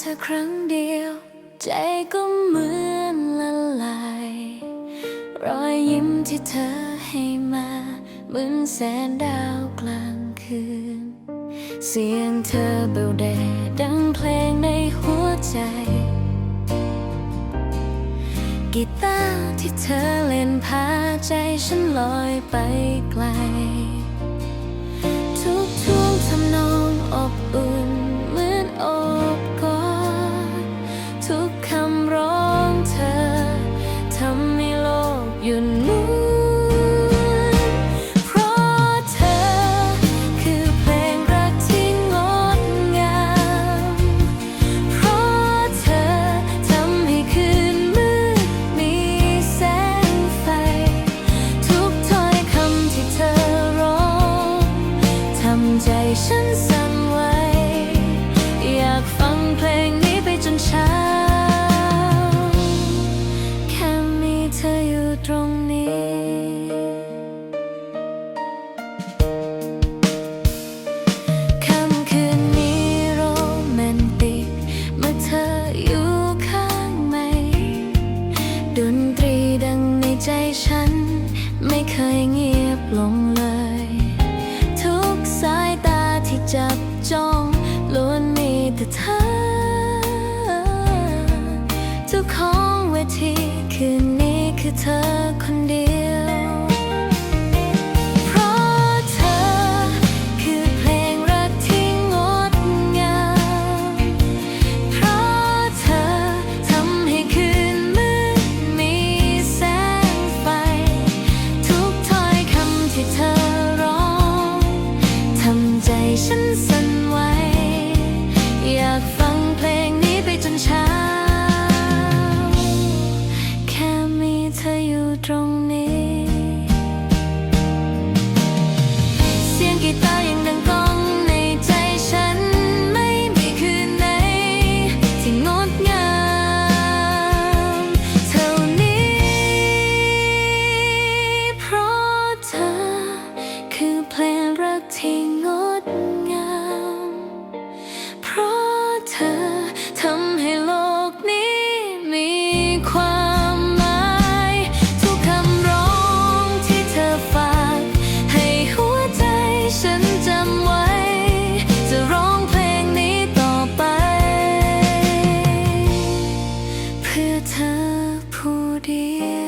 เธอครั้งเดียว ใจก็เหมือนละลายรอยยิ้มที่เธอให้มาเหมือนแสงดาวกลางคืน เสียงเธอเบลแดดังเพลงในหัวใจกีตาร์ที่เธอเล่นพาใจฉันลอยไปไกล ลงเลย ทุกสายตาที่จับจ้องล้วนมีแต่เธอทุกของเวทีคืนนี้คือเธอำใธอทำให้โลกนี้มีความหมาย ทุกคำร้องที่เธอฝาก ให้หัวใจฉันจำไว้ จะร้องเพลงนี้ต่อไป เพื่อเธอผู้เดียว